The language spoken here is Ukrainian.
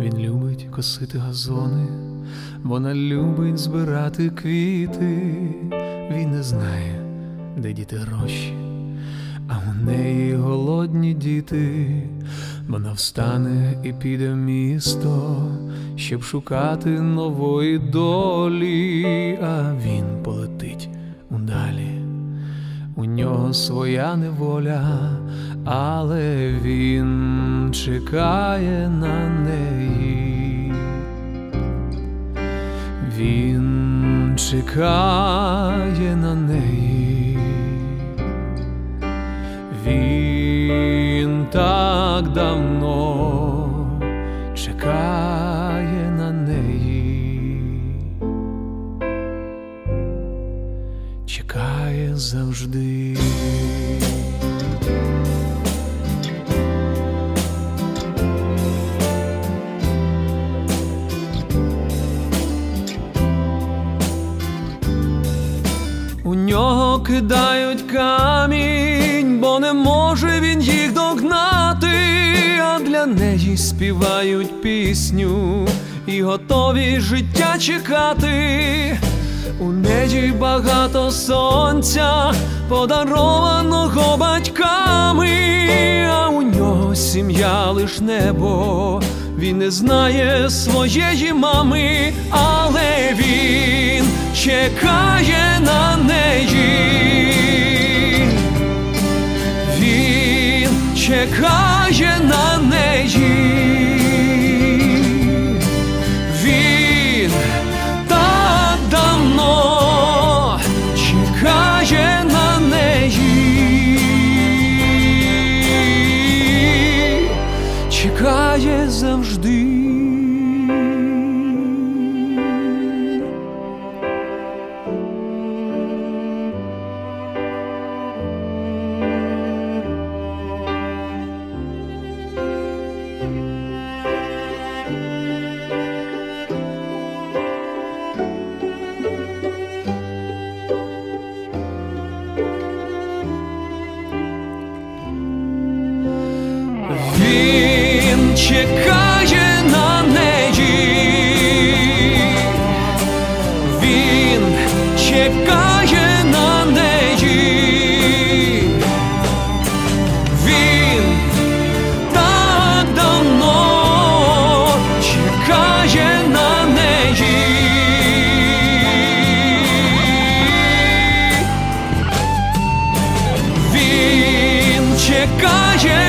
Він любить косити газони, вона любить збирати квіти. Він не знає, де діти гроші, а у неї голодні діти. Вона встане і піде в місто, щоб шукати нової долі, а він полетить удалі. У нього своя неволя, але він чекає на неї. Він чекає на неї. Він так давно чекає на неї. Чекає завжди. Нього кидають камінь, бо не може він їх догнати, а для неї співають пісню і готові життя чекати. У неї багато сонця, подарованого батьками, а у нього сім'я лиш небо. Він не знає своєї мами, але він чекає на неї. Він чекає на неї. Завжди. Він Він чекає